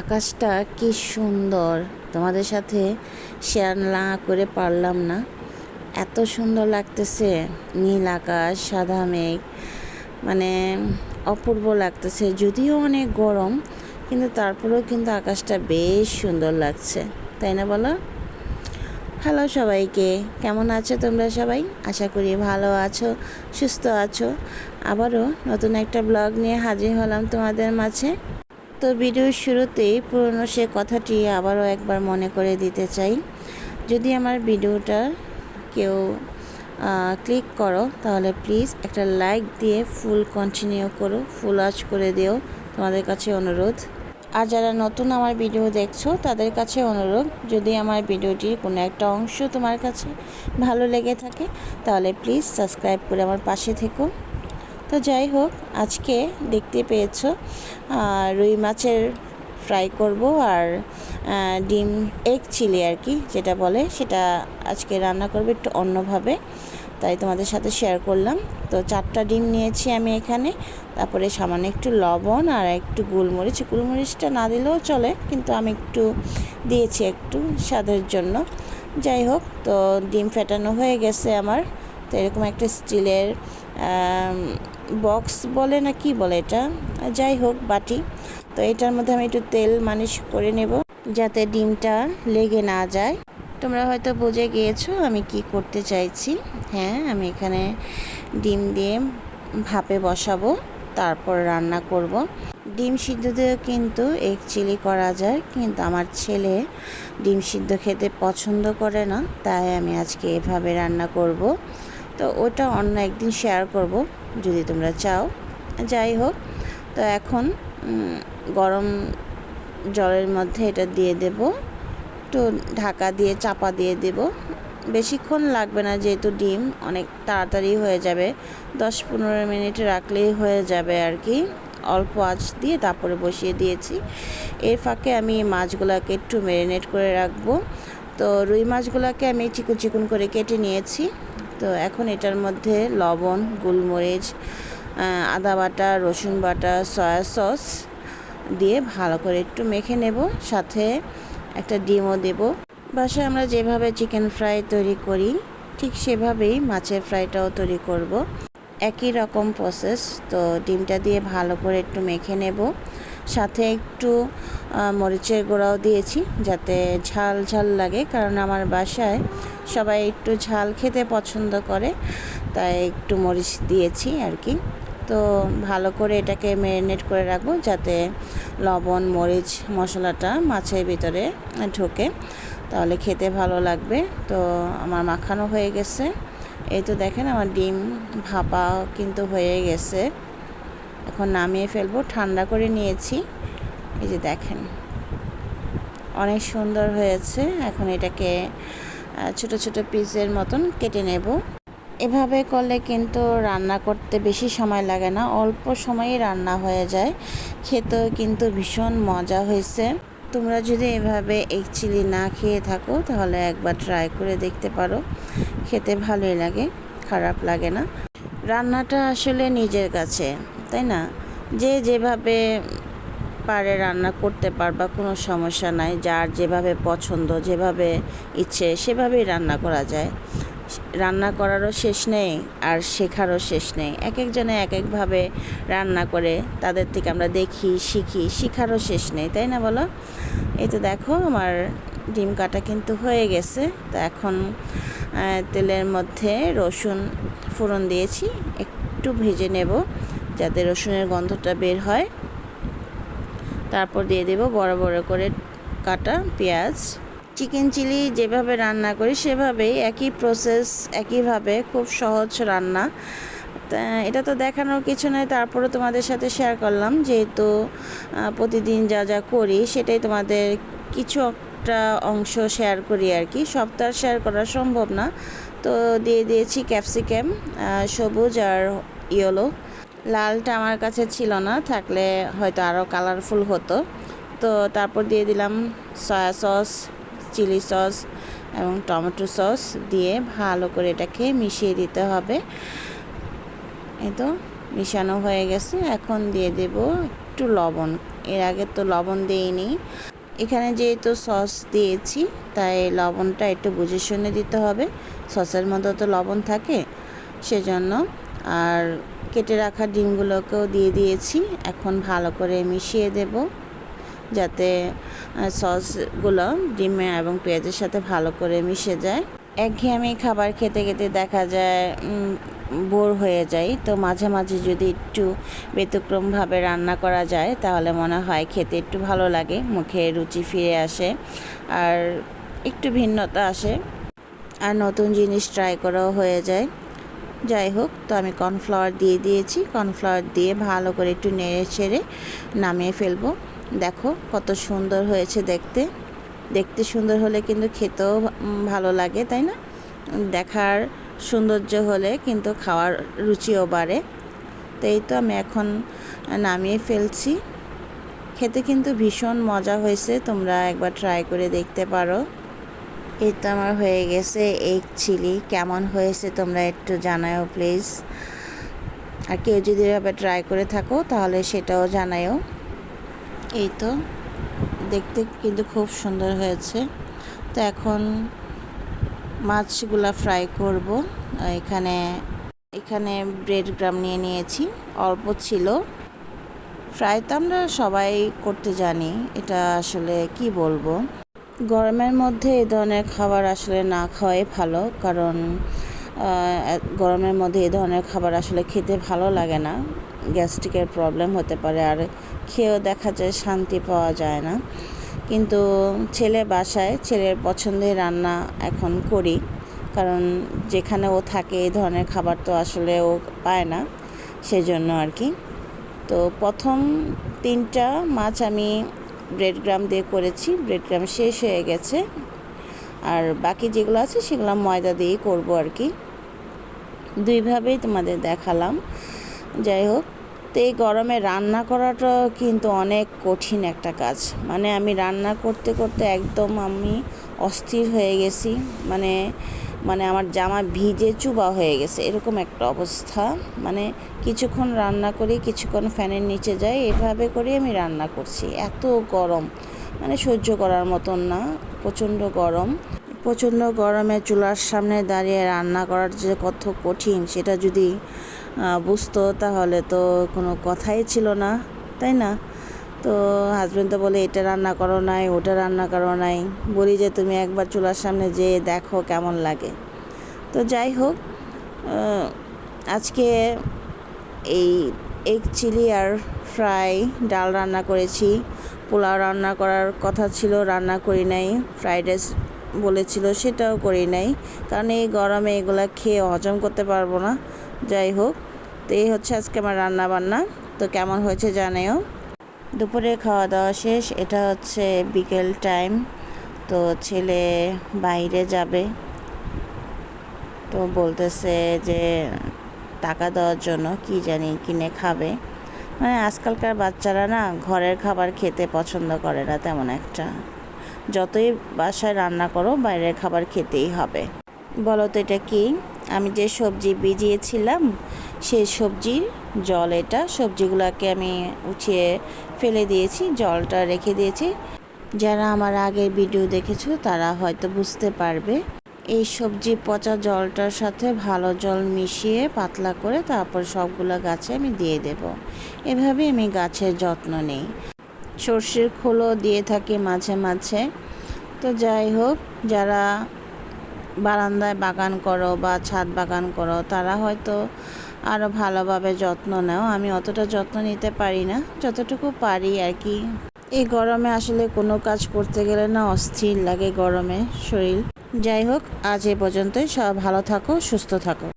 আকাশটা কি সুন্দর। তোমাদের সাথে শেয়ার না করে পারলাম না। এত সুন্দর লাগতেছে। নীল আকাশ, সাদা মেঘ মানে অপূর্ব লাগতেছে। যদিও অনেক গরম, কিন্তু তারপরেও কিন্তু আকাশটা বেশ সুন্দর লাগছে। তাই না বলো? হ্যালো সবাইকে, কেমন আছো তোমরা সবাই? আশা করি ভালো আছো, সুস্থ আছো। আবারও নতুন একটা ব্লগ নিয়ে হাজির হলাম তোমাদের মাঝে। তো ভিডিওর শুরুতেই পুরনো সে কথাটি আবারও একবার মনে করে দিতে চাই। যদি আমার ভিডিওটা কেউ ক্লিক করো, তাহলে প্লিজ একটা লাইক দিয়ে ফুল কন্টিনিউ করো, ফুল ওয়াচ করে দিও তোমাদের কাছে অনুরোধ। আর যারা নতুন আমার ভিডিও দেখছ, তাদের কাছে অনুরোধ, যদি আমার ভিডিওটির কোনো একটা অংশ তোমার কাছে ভালো লেগে থাকে, তাহলে প্লিজ সাবস্ক্রাইব করে আমার পাশে থেকো। তো যাই হোক, আজকে দেখতে পেয়েছ রুই মাছের ফ্রাই করব আর ডিম এগ চিলি আর কি যেটা বলে সেটা আজকে রান্না করবে একটু অন্যভাবে। তাই তোমাদের সাথে শেয়ার করলাম। তো চারটা ডিম নিয়েছি আমি এখানে, তারপরে সামান্য একটু লবণ আর একটু গোলমরিচ। গোলমরিচটা না দিলেও চলে, কিন্তু আমি একটু দিয়েছি একটু স্বাদের জন্য। যাই হোক, তো ডিম ফেটানো হয়ে গেছে আমার। তো এরকম একটা স্টিলের বক্স বলে না কি বলে এটা? যাই হোক, বাটি। তো এটার মধ্যে আমি একটু তেল মালিশ করে নেব যাতে ডিমটা লেগে না যায়। তোমরা হয়তো বুঝে গিয়েছো আমি কি করতে চাইছি। হ্যাঁ আমি এখানে ডিম দিয়ে ভাপে বসাবো, তারপর রান্না করব। ডিম সিদ্ধ দিয়েও কিন্তু এগ চিলি করা যায়, কিন্তু আমার ছেলে ডিম সিদ্ধ খেতে পছন্দ করে না, তাই আমি আজকে এভাবে রান্না করব। তো ওটা অন্য একদিন শেয়ার করব। যদি তোমরা চাও, যাই হোক। তো এখন গরম জলের মধ্যে এটা দিয়ে দেব। একটু ঢাকা দিয়ে চাপা দিয়ে দেব। বেশিক্ষণ লাগবে না, যেহেতু ডিম অনেক তাড়াতাড়ি হয়ে যাবে। দশ পনেরো মিনিট রাখলেই হয়ে যাবে আর কি। অল্প আঁচ দিয়ে তারপরে বসিয়ে দিয়েছি। এর ফাঁকে আমি মাছগুলোকে একটু ম্যারিনেট করে রাখব। তো রুই মাছগুলোকে আমি চিকন চিকন করে কেটে নিয়েছি। তো এখন এটার মধ্যে লবণ, গোলমরিচ আদা বাটা, রসুন বাটা, সয়া সস দিয়ে ভালো করে একটু মেখে নেব। সাথে একটা ডিমও দেব। বাসায় আমরা যেভাবে চিকেন ফ্রাই তৈরি করি, ঠিক সেভাবেই মাছের ফ্রাইটাও তৈরি করব। একই রকম প্রসেস তো ডিমটা দিয়ে ভালো করে একটু মেখে নেব। সাথে একটু মরিচের গুঁড়াও দিয়েছি যাতে ঝাল ঝাল লাগে। কারণ আমার বাসায় সবাই একটু ঝাল খেতে পছন্দ করে, তাই একটু মরিচ দিয়েছি আর কি। তো ভালো করে এটাকে ম্যারিনেট করে রাখব যাতে লবণ, মরিচ, মশলাটা মাছের ভিতরে ঢোকে, তাহলে খেতে ভালো লাগবে। তো আমার মাখানো হয়ে গেছে। এই তো দেখেন আমার ডিম ভাপা কিন্তু হয়ে গেছে। এখন নামিয়ে ফেলব। ঠান্ডা করে নিয়েছি। এই যে দেখেন, অনেক সুন্দর হয়েছে। এখন এটাকে ছোট ছোট পিসের মতন কেটে নেব। এভাবে করলে কিন্তু রান্না করতে বেশি সময় লাগে না। অল্প সময়েই রান্না হয়ে যায়। খেতেও কিন্তু ভীষণ মজা হয়েছে। তোমরা যদি এভাবে এগ চিলি না খেয়ে থাকো, তাহলে একবার ট্রাই করে দেখতে পারো। খেতে ভালোই লাগে, খারাপ লাগে না। রান্নাটা আসলে নিজের কাছে। তাই না? যে যেভাবে পারে রান্না করতে পারবা কোনো সমস্যা নাই, যার যেভাবে পছন্দ, যেভাবে ইচ্ছে, সেভাবেই রান্না করা যায়। রান্না করারও শেষ নেই আর শেখারও শেষ নেই। এক একজনে এক একভাবে রান্না করে তাদের থেকে আমরা দেখি, শিখি, শিখারও শেষ নেই, তাই না বলো? এই তো দেখো, আমার ডিম কাটা কিন্তু হয়ে গেছে। তো এখন তেলের মধ্যে রসুন ফোড়ন দিয়েছি, একটু ভেজে নেব। যাতে রসুনের গন্ধটা বের হয়। তারপর দিয়ে দেব বড় বড় করে কাটা পেঁয়াজ। চিকেন চিলি যেভাবে রান্না করি সেভাবেই একই প্রসেস একইভাবে খুব সহজ রান্না। এটা তো দেখানোর কিছু নয় তারপরে তোমাদের সাথে শেয়ার করলাম। যেহেতু প্রতিদিন যা যা করি সেটাই তোমাদের কিছু একটা অংশ শেয়ার করি আর কি। সব তো শেয়ার করা সম্ভব না। তো দিয়ে দিয়েছি ক্যাপসিকাম সবুজ আর ইয়েলো লালটা আমার কাছে ছিল না, থাকলে হয়তো আরও কালারফুল হতো। তো তারপর দিয়ে দিলাম সয়া সস চিলি সস এবং টমেটো সস দিয়ে ভালো করে এটাকে মিশিয়ে দিতে হবে। এই তো মিশানো হয়ে গেছে। এখন দিয়ে দেব একটু লবণ। এর আগে তো লবণ দিইনি। এখানে যেহেতু সস দিয়েছি, তাই লবণটা একটু বুঝে শুনে দিতে হবে। সসের মধ্যে তো লবণ থাকে, সেজন্য আর কেটে রাখা ডিমগুলোকেও দিয়ে দিয়েছি। এখন ভালো করে মিশিয়ে দেব যাতে সসগুলো ডিমে এবং পেঁয়াজের সাথে ভালো করে মিশে যায়। একঘেয়েমি খাবার খেতে খেতে দেখা যায় বোর হয়ে যায় তো মাঝে মাঝে যদি একটু ব্যতিক্রমভাবে রান্না করা যায়, তাহলে মনে হয় খেতে একটু ভালো লাগে, মুখে রুচি ফিরে আসে আর একটু ভিন্নতা আসে। আর নতুন জিনিস ট্রাই করাও হয়ে যায়। যাই হোক, তো আমি কর্নফ্লাওয়ার দিয়ে দিয়েছি। কর্নফ্লাওয়ার দিয়ে ভালো করে একটু নেড়ে ছেড়ে নামিয়ে ফেলব। দেখো কত সুন্দর হয়েছে দেখতে। দেখতে সুন্দর হলে কিন্তু খেতেও ভালো লাগে, তাই না? দেখার সৌন্দর্য হলে কিন্তু খাওয়ার রুচিও বাড়ে। তো এই তো আমি এখন নামিয়ে ফেলছি। খেতে কিন্তু ভীষণ মজা হয়েছে, তোমরা একবার ট্রাই করে দেখতে পারো। এই তো আমার হয়ে গেছে এগ চিলি। কেমন হয়েছে তোমরা একটু জানাও প্লিজ আর কেউ যদি এভাবে ট্রাই করে থাকো, তাহলে সেটাও জানায়ও। এই তো, দেখতে কিন্তু খুব সুন্দর হয়েছে। তো এখন মাছগুলা ফ্রাই করব। এখানে এখানে ব্রেড গ্রাম নিয়ে নিয়েছি। অল্প ছিল। ফ্রাই তো আমরা সবাই করতে জানি। এটা আসলে কি বলব? গরমের মধ্যে এই ধরনের খাবার আসলে না খাওয়াই ভালো, কারণ গরমের মধ্যে এই ধরনের খাবার আসলে খেতে ভালো লাগে না। গ্যাস্ট্রিকের প্রবলেম হতে পারে, আর খেয়েও দেখা যায় শান্তি পাওয়া যায় না। কিন্তু ছেলে বাসায়, ছেলের পছন্দের রান্না এখন করি, কারণ যেখানে ও থাকে এই ধরনের খাবার তো আসলে ও পায় না, সেজন্য আর কি। তো প্রথম তিনটা মাছ আমি ব্রেড গ্রাম দিয়ে করেছি ব্রেড গ্রাম শেষ হয়ে গেছে। আর বাকি যেগুলো আছে সেগুলো ময়দা দিয়েই করব আর কি। দুইভাবেই তোমাদের দেখালাম। যাই হোক তো এই গরমে রান্না করাটা কিন্তু অনেক কঠিন একটা কাজ। মানে আমি রান্না করতে করতে একদম আমি অস্থির হয়ে গেছি। মানে মানে আমার জামা ভিজে চুবা হয়ে গেছে। এরকম একটা অবস্থা। মানে কিছুক্ষণ রান্না করি, কিছুক্ষণ ফ্যানের নিচে যাই, এভাবে করে আমি রান্না করছি। এত গরম। মানে সহ্য করার মতন না। প্রচণ্ড গরম। প্রচণ্ড গরমে চুলার সামনে দাঁড়িয়ে রান্না করার যে কত কঠিন, সেটা যদি বুঝতো তাহলে তো কোনো কথাই ছিল না, তাই না? তো হাজব্যান্ড তো বলে, এটা রান্না করো নাই, ওটা রান্না করো নাই। বলি যে, তুমি একবার চুলার সামনে যেয়ে দেখো কেমন লাগে। তো যাই হোক আজকে এই এগ চিলি আর ফ্রাই ডাল রান্না করেছি। পোলাও রান্না করার কথা ছিল, রান্না করি নাই। ফ্রাইড রাইস বলেছিল, সেটাও করি নাই। কারণ এই গরমে এগুলা খেয়ে হজম করতে পারব না। যাই হোক, তো এই হচ্ছে আজকে আমার রান্না বান্না তো কেমন হয়েছে জানেও। দুপুরে খাওয়া দাওয়া শেষ, এটা হচ্ছে বিকেল টাইম। তো ছেলে বাইরে যাবে। তো বলতেছে যে টাকা দেওয়ার জন্য কি জানি কিনে খাবে। মানে আজকালকার বাচ্চারা না ঘরের খাবার খেতে পছন্দ করে না, তেমন একটা। যতই বাসায় রান্না করো, বাইরের খাবার খেতেই হবে। বলো তো এটা কি? আমি যে সবজি ভিজিয়েছিলাম সেই সবজির জল এটা, সবজিগুলোকে আমি উঠিয়ে ফেলে দিয়েছি, জলটা রেখে দিয়েছি। যারা আমার আগের ভিডিও দেখেছ, তারা হয়তো বুঝতে পারবে। এই সবজি পচা জলটার সাথে ভালো জল মিশিয়ে পাতলা করে তারপর সবগুলো গাছে আমি দিয়ে দেব। এভাবে আমি গাছের যত্ন নেই। সর্ষের খোলও দিয়ে থাকি মাঝে মাঝে। তো যাই হোক, যারা বারান্দায় বাগান করো বা ছাদ বাগান করো, তারা হয়তো আরও ভালোভাবে যত্ন নাও। আমি অতটা যত্ন নিতে পারি না, যতটুকু পারি আর কি। এই গরমে আসলে কোনো কাজ করতে গেলে না অস্থির লাগে গরমে শরীর। যাই হোক, আজ এ পর্যন্তই। সব ভালো থাকো, সুস্থ থাকো।